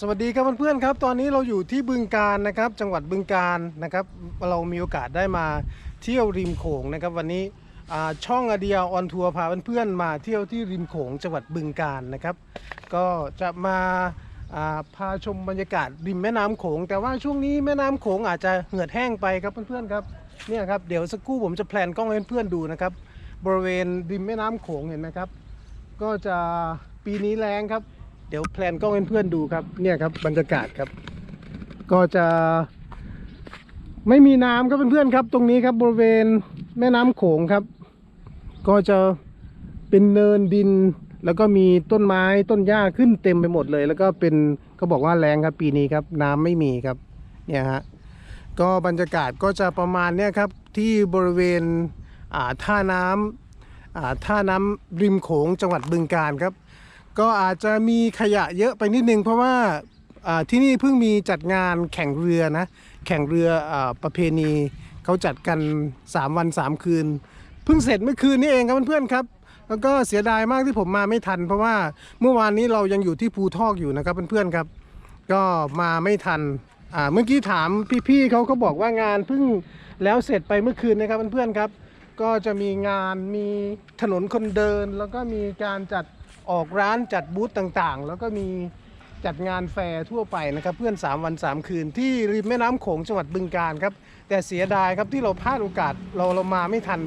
สวัสดีครับเพื่อนๆครับ ตอนนี้เราอยู่ที่บึงการนะครับ จังหวัดบึงการนะครับ เรามีโอกาสได้มาเที่ยวริมโขงนะครับ วันนี้ช่องอเดียออนทัวร์พาเพื่อนๆมาเที่ยวที่ริมโขงจังหวัดบึงการนะครับ ก็จะมาพาชมบรรยากาศริมแม่น้ำโขง แต่ว่าช่วงนี้แม่น้ำโขงอาจจะเหือดแห้งไปครับเพื่อนๆครับเนี่ยครับเดี๋ยวสักครู่ผมจะแพลนกล้องให้เพื่อนๆดูนะครับบริเวณริมแม่น้ำโขงเห็นไหมครับ ก็จะปีนี้แรงครับ ดี๋ยวแพลนกล้องเพื่อนๆดูครับ เนี่ยครับบรรยากาศครับ ก็จะไม่มีน้ำครับเพื่อนๆครับ ตรงนี้ครับบริเวณแม่น้ำโขงครับ ก็จะเป็นเนินดิน แล้วก็มีต้นไม้ต้นหญ้าขึ้นเต็มไปหมดเลย แล้วก็เป็นเขาบอกว่าแรงครับปีนี้ครับ น้ำไม่มีครับ เนี่ยฮะก็บรรยากาศก็จะประมาณเนี้ยครับที่บริเวณอ่าท่าน้ำอ่าท่าน้ำริมโขงจังหวัดบึงกาฬครับ ก็อาจจะมีขยะเยอะไปนิดนึง เพราะว่าที่นี่เพิ่งมีจัดงานแข่งเรือนะ แข่งเรืออประเพณีเขาจัดกัน 3 วัน 3 คืน เพิ่งเสร็จเมื่อคืนนี้เองครับเพื่อนๆครับ แล้วก็เสียดายมากที่ผมมาไม่ทัน เพราะว่าเมื่อวานนี้เรายังอยู่ที่ภูทอกอยู่นะครับเพื่อนๆครับ ก็มาไม่ทันเมื่อกี้ถามพี่ๆเขาก็บอกว่างานเพิ่งแล้วเสร็จไปเมื่อคืนนะครับเพื่อนๆครับ ก็จะมีงานมีถนนคนเดิน แล้วก็มีการจัด ออกร้านจัดบูธต่างๆ แล้วก็มีจัดงานแฟร์ทั่วไปนะครับเพื่อน 3 วัน 3 คืนที่ริมแม่น้ำโขงจังหวัดบึงกาฬครับ แต่เสียดายครับที่เราพลาดโอกาสเราเรามาไม่ทัน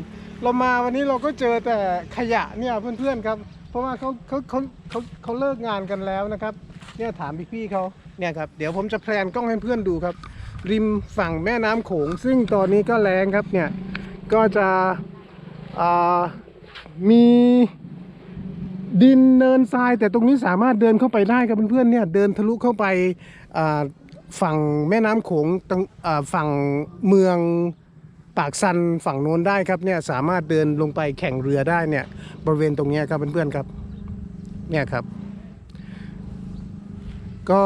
เรามาวันนี้เราก็เจอแต่ขยะเนี่ยเพื่อนๆครับ เพราะว่าเขาเขาเขาเขาเขาเลิกงานกันแล้วนะครับเนี่ยถามพี่ๆเขาเนี่ยครับเดี๋ยวผมจะแพลนกล้องให้เพื่อนดูครับ ริมฝั่งแม่น้ำโขง ซึ่งตอนนี้ก็แรงครับเนี่ยก็จะมี ดินเนินทรายแต่ตรงนี้สามารถเดินเข้าไปได้ครับเพื่อนๆเนี่ยเดินทะลุเข้าไปฝั่งแม่น้ำโขงตรงฝั่งเมืองปากซันฝั่งโน้นได้ครับเนี่ยสามารถเดินลงไปแข่งเรือได้เนี่ยบริเวณตรงนี้ครับเพื่อนๆครับเนี่ยครับ ก็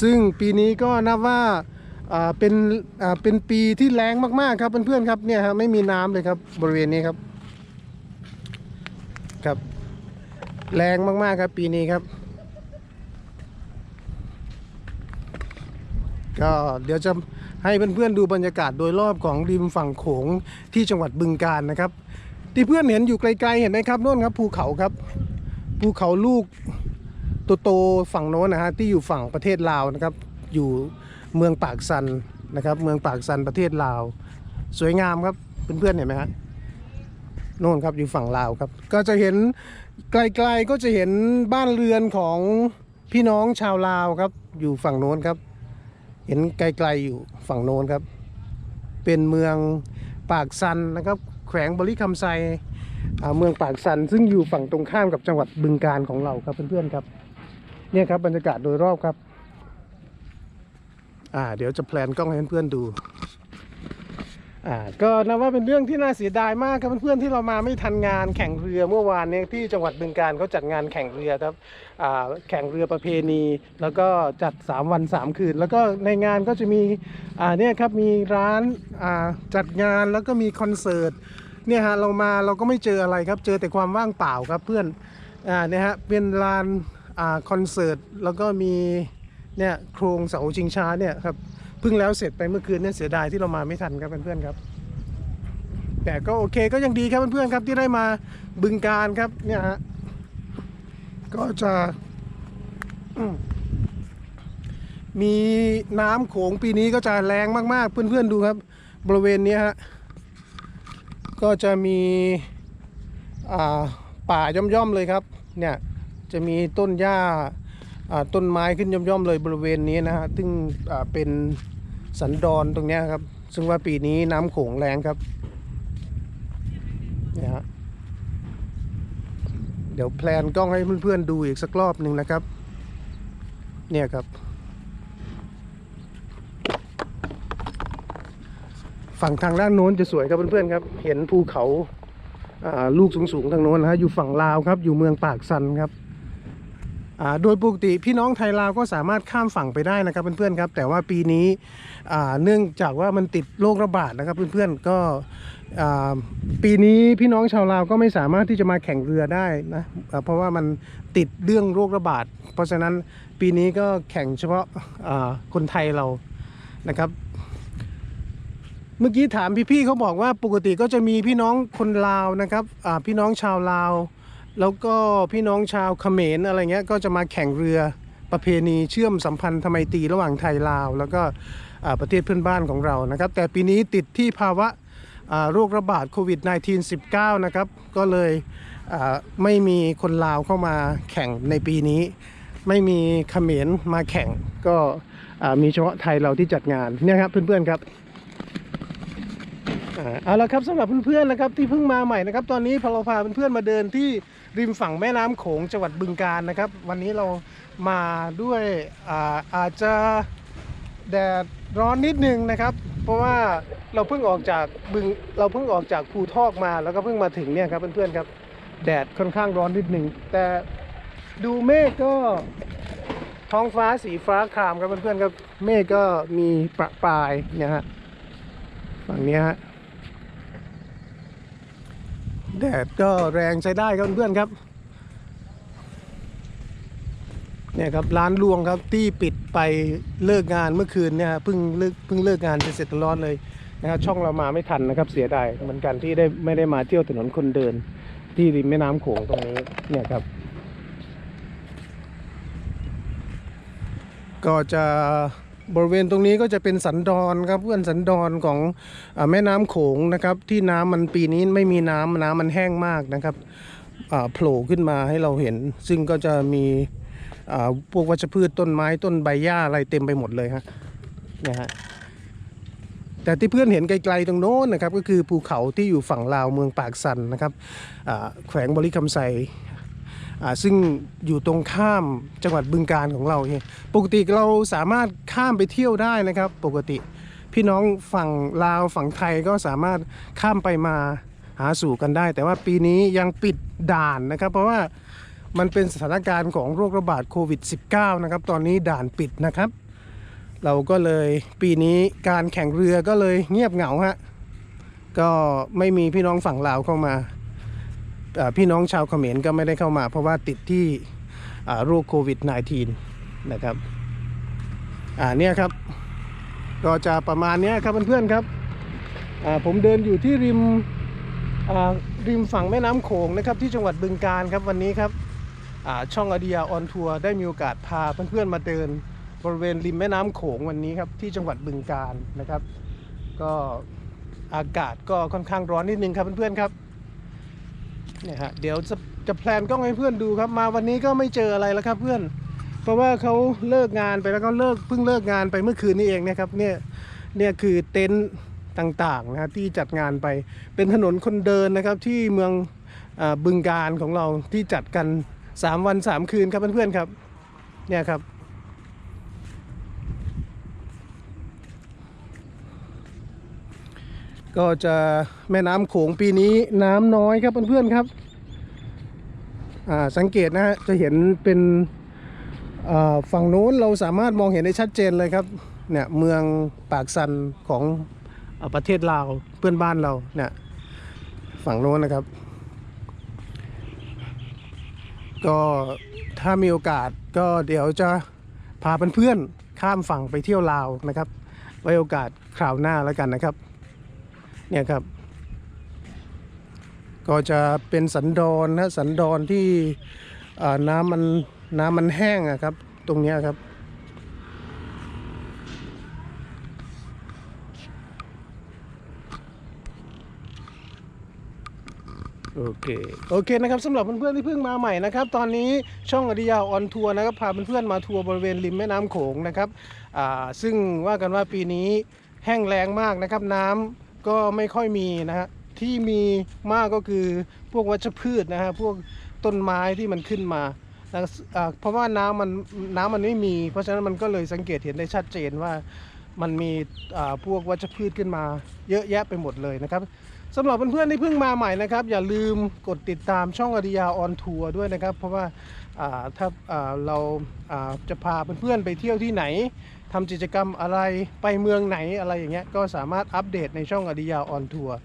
ซึ่งปีนี้ก็นับว่าเป็นเป็นปีที่แรงมากๆครับเพื่อนๆครับเนี่ยครับไม่มีน้ำเลยครับบริเวณนี้ครับครับ แรงมาก ๆ ครับปีนี้ครับ ก็เดี๋ยวจะให้เพื่อน ๆ ดูบรรยากาศโดยรอบของริมฝั่งโขงที่จังหวัดบึงกาฬนะครับ ที่เพื่อนเห็นอยู่ไกล ๆ เห็นไหมครับโน่นครับภูเขาครับ ภูเขาลูกโตๆฝั่งโน้นนะฮะที่อยู่ฝั่งประเทศลาวนะครับ อยู่เมืองปากซันนะครับ เมืองปากซันประเทศลาว สวยงามครับเพื่อนๆเห็นไหมฮะโน่นครับอยู่ฝั่งลาวครับ ก็จะเห็น ไกลๆก็จะเห็นบ้านเรือนของพี่น้องชาวลาวครับ อยู่ฝั่งโน้นครับ เห็นไกลๆอยู่ฝั่งโน้นครับ เป็นเมืองปากซันนะครับ แขวงบริคำไซเมืองปากซันซึ่งอยู่ฝั่งตรงข้ามกับจังหวัดบึงการของเราครับเพื่อนๆครับ เนี่ยครับบรรยากาศโดยรอบครับ อ่า เดี๋ยวจะแพลนกล้องให้เพื่อนๆดู อ่าก็นับว่าเป็นเรื่องที่น่าเสียดายมากครับเพื่อนๆที่เรามาไม่ทันงานแข่งเรือเมื่อวานเนี่ยที่จังหวัดบึงการเขาจัดงานแข่งเรือครับอ่าแข่งเรือประเพณี แล้วก็จัด 3 วัน 3 คืน แล้วก็ในงานก็จะมีอ่าเนี่ยครับมีร้านอ่าจัดงานแล้วก็มีคอนเสิร์ตเนี่ยฮะเรามาเราก็ไม่เจออะไรครับเจอแต่ความว่างเปล่าครับเพื่อนอ่าเนี่ยฮะเป็นลานอ่าคอนเสิร์ตแล้วก็มีเนี่ยโครงเสาชิงช้าเนี่ยครับ เพิ่งแล้วเสร็จไปเมื่อคืนเนี่ยเสียดายที่เรามาไม่ทันครับเพื่อนๆครับ แต่ก็โอเคก็ยังดีครับเพื่อนๆครับที่ได้มาบึงการครับเนี่ยฮะก็จะมีน้ำโขงปีนี้ก็จะแรงมากๆ เพื่อนๆดูครับ บริเวณนี้ฮะก็จะมีป่าย่อมๆเลยครับ เนี่ยจะมีต้นหญ้าต้นไม้ขึ้นย่อมๆเลยบริเวณนี้นะฮะซึ่งเป็น สันดอนตรงนี้ครับ ซึ่งว่าปีนี้น้ำโขงแรงครับเนี่ยฮะเดี๋ยวแพลนกล้องให้เพื่อนๆดูอีกสักรอบหนึ่งนะครับ เนี่ยครับ ฝั่งทางด้านโน้นจะสวยครับเพื่อนๆครับ เห็นภูเขาอ่าลูกสูงๆทางโน้นนะฮะอยู่ฝั่งลาวครับ อยู่เมืองปากซันครับ โดยปกติพี่น้องไทยลาวก็สามารถข้ามฝั่งไปได้นะครับเพื่อนๆครับแต่ว่าปีนี้อ่าเนื่องจากว่ามันติดโรคระบาดนะครับเพื่อนๆก็อ่าปีนี้พี่น้องชาวลาวก็ไม่สามารถที่จะมาแข่งเรือได้นะเพราะว่ามันติดเรื่องโรคระบาด เพราะฉะนั้นปีนี้ก็แข่งเฉพาะอ่าคนไทยเรานะครับเมื่อกี้ถามพี่ๆเขาบอกว่าปกติก็จะมีพี่น้องคนลาวนะครับอ่าพี่น้องชาวลาว แล้วก็พี่น้องชาวเขมรอะไรเงี้ยก็จะมาแข่งเรือประเพณีเชื่อมสัมพันธ์ทไมตรีระหว่างไทยลาว แล้วก็ประเทศเพื่อนบ้านของเรานะครับ แต่ปีนี้ติดที่ภาวะโรคระบาดโควิด -19 19นะครับ ก็เลยไม่มีคนลาวเข้ามาแข่งในปีนี้ ไม่มีเขมรมาแข่ง ก็มีเฉพาะไทยเราที่จัดงานเนี่ยครับเพื่อนๆครับ เอาละครับสำหรับเพื่อนๆนะครับที่เพิ่งมาใหม่นะครับตอนนี้พอเราพาเพื่อนๆมาเดินที่ริมฝั่งแม่น้ำโขงจังหวัดบึงกาฬนะครับ วันนี้เรามาด้วยอาอาจจะแดดร้อนนิดนึงนะครับ เพราะว่าเราเพิ่งออกจากบึงเราเพิ่งออกจากภูทอกมาแล้วก็เพิ่งมาถึงเนี่ยครับเพื่อนๆครับแดดค่อนข้างร้อนนิดหนึ่งแต่ดูเมฆก็ท้องฟ้าสีฟ้าครามครับเพื่อนๆครับเมฆก็มีประปรายเนี่ยฮะฝั่งนี้ฮะ แดดก็แรงใช้ได้ครับเพื่อนครับเนี่ยครับร้านรวงครับที่ปิดไปเลิกงานเมื่อคืนเนี่ยเพิ่งเลิกเพิ่งเลิกงานจะเสร็จร้อนเลยนะครับช่องเรามาไม่ทันนะครับเสียดายเหมือนกันที่ได้ไม่ได้มาเที่ยวถนนคนเดิน ที่ริมแม่น้ำโขงตรงนี้เนี่ยครับ ก็จะ บริเวณตรงนี้ก็จะเป็นสันดอนครับเพื่อนสันดอนของอแม่น้ำโขงนะครับ ที่น้ำมันปีนี้ไม่มีน้ำน้ำมันแห้งมากนะครับโผล่ขึ้นมาให้เราเห็น ซึ่งก็จะมีพวกวัชพืชต้นไม้ต้นใบหญ้าอะไรเต็มไปหมดเลยฮะเนี่ยฮะแต่ที่เพื่อนเห็นไกลๆตรงโน้นนะครับก็คือภูเขาที่อยู่ฝั่งลาวเมืองปากสันนะครับแขวงบริคำไซ ซึ่งอยู่ตรงข้ามจังหวัดบึงการของเราเนี่ยปกติเราสามารถข้ามไปเที่ยวได้นะครับ ปกติพี่น้องฝั่งลาวฝั่งไทยก็สามารถข้ามไปมาหาสู่กันได้ แต่ว่าปีนี้ยังปิดด่านนะครับ เพราะว่ามันเป็นสถานการณ์ของโรคระบาดโควิด -19 นะครับ ตอนนี้ด่านปิดนะครับ เราก็เลยปีนี้การแข่งเรือก็เลยเงียบเหงาฮะก็ไม่มีพี่น้องฝั่งลาวเข้ามา พี่น้องชาวเขมรก็ไม่ได้เข้ามา เพราะว่าติดที่โรคโควิด -19 นะครับอ่าเนี่ยครับ ก็จะประมาณนี้ครับเพื่อนๆครับผมเดินอยู่ที่ริมริมฝั่งแม่น้ำโขงนะครับที่จังหวัดบึงกาฬครับวันนี้ครับช่องอเดียออนทัวร์ได้มีโอกาสพาเพื่อนๆมาเดินบริเวณริมแม่น้ำโขงวันนี้ครับที่จังหวัดบึงกาฬนะครับ ก็อากาศก็ค่อนข้างร้อนนิดนึงครับเพื่อนๆครับ เนี่ยฮะเดี๋ยวจะจะแพลนกล้องให้เพื่อนดูครับ มาวันนี้ก็ไม่เจออะไรแล้วครับเพื่อน เพราะว่าเขาเลิกงานไปแล้วก็เลิกเพิ่งเลิกงานไปเมื่อคืนนี้เองนะครับเนี่ยเนี่ยคือเต็นท์ต่างๆนะฮะที่จัดงานไปเป็นถนนคนเดินนะครับที่เมืองอบึงการของเราที่จัดกัน 3 วัน 3 คืนครับเพื่อนๆครับเนี่ยครับ ก็จะแม่น้ำโขงปีนี้น้ำน้อยครับเพื่อนๆครับอ่าสังเกตนะฮะจะเห็นเป็นอ่าฝั่งโน้นเราสามารถมองเห็นได้ชัดเจนเลยครับเนี่ยเมืองปากซันของอประเทศลาวเพื่อนบ้านเราเนี่ยฝั่งโน้นนะครับ ก็ถ้ามีโอกาสก็เดี๋ยวจะพาเพื่อนๆข้ามฝั่งไปเที่ยวลาวนะครับ ไว้โอกาสคราวหน้าแล้วกันนะครับ เนี่ยครับ ก็จะเป็นสันดอนนะสันดอนที่น้ำมันน้ำมันแห้งอะครับ ตรงนี้ครับโอเค โอเคนะครับสำหรับเพื่อนๆที่เพิ่งมาใหม่นะครับ ตอนนี้ช่องอดิยาออนทัวร์นะครับ พาเพื่อนๆมาทัวร์บริเวณริมแม่น้ำโขงนะครับ ซึ่งว่ากันว่าปีนี้แห้งแล้งมากนะครับ น้ำ ก็ไม่ค่อยมีนะฮะที่มีมากก็คือพวกวัชพืชนะฮะพวกต้นไม้ที่มันขึ้นมาเพราะว่าน้ำมันน้ำมันไม่มี เพราะฉะนั้นมันก็เลยสังเกตเห็นได้ชัดเจนว่ามันมีพวกวัชพืชขึ้นมาเยอะแยะไปหมดเลยนะครับสำหรับเพื่อนๆที่เพิ่งมาใหม่นะครับ อย่าลืมกดติดตามช่องอริยาออนทัวร์ด้วยนะครับ เพราะว่าถ้าเราจะพาเพื่อนๆไปเที่ยวที่ไหน ทำกิจกรรมอะไรไปเมืองไหนอะไรอย่างเงี้ยก็สามารถอัปเดตในช่องอริยาออนทัวร์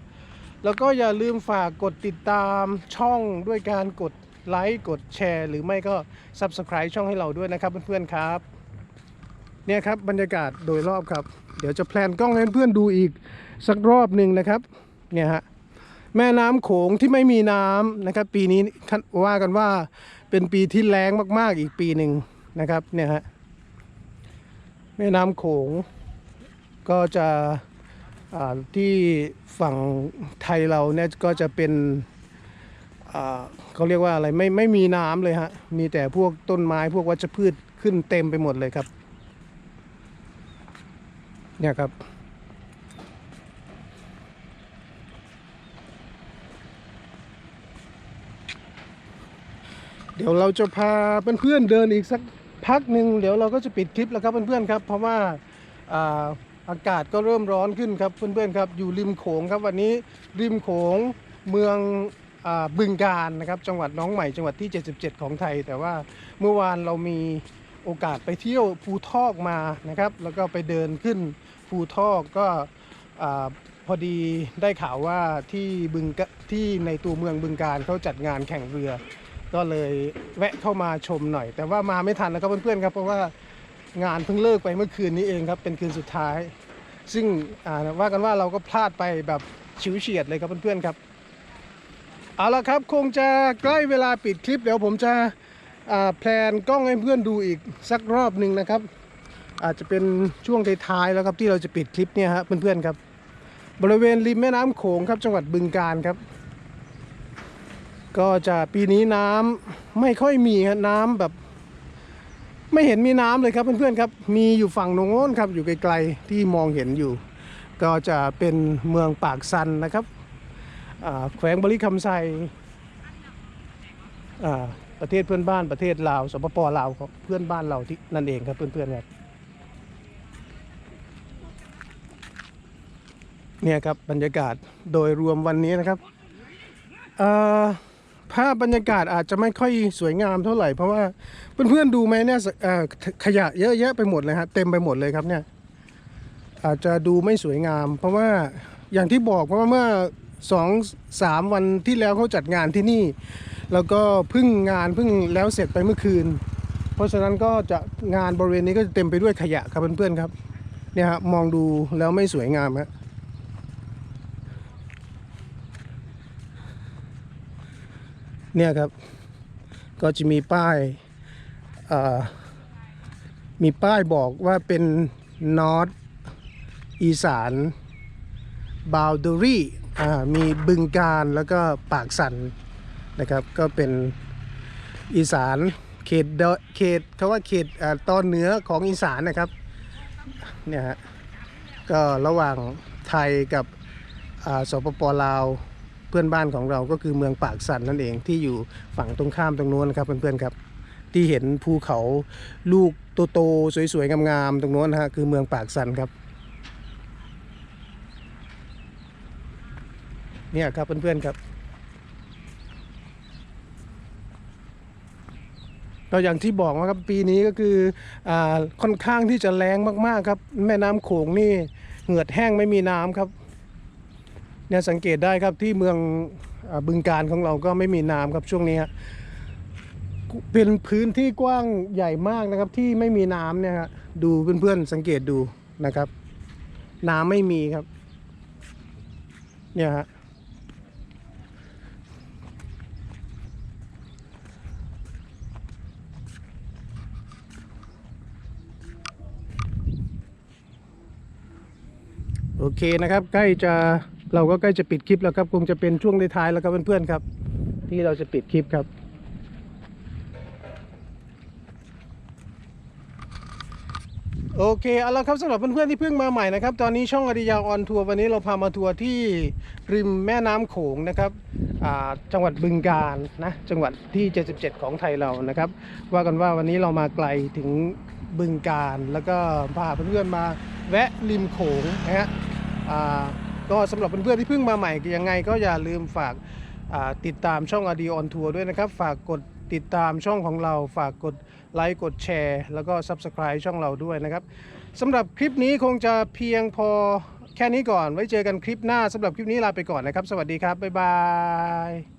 แล้วก็อย่าลืมฝากกดติดตามช่องด้วยการกดไลค์กดแชร์ หรือไม่ก็ Subscribe ช่องให้เราด้วยนะครับเพื่อนๆครับเนี่ยครับบรรยากาศโดยรอบครับ เดี๋ยวจะแพลนกล้องให้เพื่อนดูอีกสักรอบหนึ่งนะครับเนี่ยฮะแม่น้ำโขงที่ไม่มีน้ำนะครับ ปีนี้ว่ากันว่าเป็นปีที่แล้งมากๆอีกปีหนึ่งนะครับเนี่ยฮะ แม่น้ำโขง ก็จะที่ฝั่งไทยเราเนี่ยก็จะเป็นเขาเรียกว่าอะไรไม่ไม่มีน้ำเลยฮะ มีแต่พวกต้นไม้พวกวัชพืชขึ้นเต็มไปหมดเลยครับ เนี่ยครับ เดี๋ยวเราจะพาเพื่อนๆเดินอีกสัก พักหนึ่งเดี๋ยวเราก็จะปิดคลิปแล้วครับเพื่อนๆครับ เพราะว่าอากาศก็เริ่มร้อนขึ้นครับเพื่อนๆครับ อยู่ริมโขงครับวันนี้ริมโขงเมืองอบึงการนะครับ จังหวัดน้องใหม่จังหวัดที่ 77 ของไทย แต่ว่าเมื่อวานเรามีโอกาสไปเที่ยวภูทอกมานะครับ แล้วก็ไปเดินขึ้นภูทอกก็อพอดีได้ข่าวว่าที่บึงที่ในตัวเมืองบึงการเขาจัดงานแข่งเรือ ก็เลยแวะเข้ามาชมหน่อย แต่ว่ามาไม่ทันแล้วครับเพื่อนๆครับ เพราะว่างานเพิ่งเลิกไปเมื่อคืนนี้เองครับ เป็นคืนสุดท้าย ซึ่งว่ากันว่าเราก็พลาดไปแบบฉิวเฉียดเลยครับเพื่อนๆครับเอาละครับคงจะใกล้เวลาปิดคลิปเดี๋ยวผมจะแพลนกล้องให้เพื่อนดูอีกสักรอบหนึ่งนะครับ อาจจะเป็นช่วงท้ายๆแล้วครับที่เราจะปิดคลิปเนี่ยฮะเพื่อนๆครับ บริเวณริมแม่น้ำโขงครับจังหวัดบึงกาฬครับ ก็จะปีนี้น้ำไม่ค่อยมีครับน้ำแบบ ไม่เห็นมีน้ำเลยครับเพื่อนๆครับ มีอยู่ฝั่งโน้นครับ อยู่ไกลๆที่มองเห็นอยู่ ก็จะเป็นเมืองปากซันนะครับแขวงบริคำไซประเทศเพื่อนบ้านประเทศลาวสปปลาวครับเพื่อนบ้านเราที่นั่นเองครับเพื่อนๆครับเนี่ยครับบรรยากาศโดยรวมวันนี้นะครับ เอ่อ ภาพบรรยากาศอาจจะไม่ค่อยสวยงามเท่าไหร่เพราะว่าเพื่อนๆดูไหมเนี่ยขยะเยอะแยะไปหมดเลยฮะเต็มไปหมดเลยครับเนี่ยอาจจะดูไม่สวยงาม เพราะว่าอย่างที่บอกเพราะว่าเมื่อสองสามวันที่แล้วเขาจัดงานที่นี่ แล้วก็พิ่งงานพิ่งแล้วเสร็จไปเมื่อคืน เพราะฉะนั้นก็จะงานบริเวณนี้ก็จะเต็มไปด้วยขยะครับเพื่อนๆครับเนี่ยฮะมองดูแล้วไม่สวยงามฮะ เนี่ยครับ ก็จะมีป้ายมีป้ายบอกว่าเป็นนอตอีสานบาวด a รี่มีบึงการแล้วก็ปากสันนะครับ ก็เป็นอีสานเขตเขตเขาว่าเขตตอนเหนือของอีสานนะครับเนี่ยฮะก็ระหว่างไทยกับสปปลาว พื่อนบ้านของเราก็คือเมืองปากสันนั่นเองที่อยู่ฝั่งตรงข้ามตรงนู้นนะครับเพื่อนๆครับที่เห็นภูเขาลูกโตๆสวยๆงามๆตรงนู้นนะฮะคือเมืองปากสันครับเนี่ยครับเพื่อนๆครับก็อย่างที่บอกนะครับปีนี้ก็คืออาค่อนข้างที่จะแรงมากๆครับ แม่น้ำโขงนี่เหงือดแห้งไม่มีน้ำครับ เนี่ยสังเกตได้ครับที่เมืองบึงการของเราก็ไม่มีน้ำครับช่วงนี้เป็นพื้นที่กว้างใหญ่มากนะครับที่ไม่มีน้ำเนี่ยฮะดูเพื่อนๆสังเกตดูนะครับ น้ำไม่มีครับเนี่ยฮะโอเคนะครับใกล้จะ เราก็ใกล้จะปิดคลิปแล้วครับคงจะเป็นช่วงท้ายแล้วครับเพื่อนๆครับ ที่เราจะปิดคลิปครับโอเคเอาละครับสำหรับเพื่อนๆที่เพิ่งมาใหม่นะครับ ตอนนี้ช่องอดิยาออนทัวร์วันนี้เราพามาทัวร์ที่ริมแม่น้ำโขงนะครับอ่าจังหวัดบึงกาฬนะจังหวัดที่ 77 ของไทยเรานะครับ ว่ากันว่าวันนี้เรามาไกลถึงบึงกาฬแล้วก็พาเพื่อนๆมาแวะริมโขงนะฮะอ่า ก็สำหรับเพื่อนๆที่เพิ่งมาใหม่ยังไง ก็อย่าลืมฝากติดตามช่องอดีออนทัวร์ด้วยนะครับ ฝากกดติดตามช่องของเราฝากกดไลค์กดแชร์ แล้วก็ Subscribe ช่องเราด้วยนะครับสำหรับคลิปนี้คงจะเพียงพอแค่นี้ก่อน ไว้เจอกันคลิปหน้าสำหรับคลิปนี้ลาไปก่อนนะครับ สวัสดีครับ บ๊ายบาย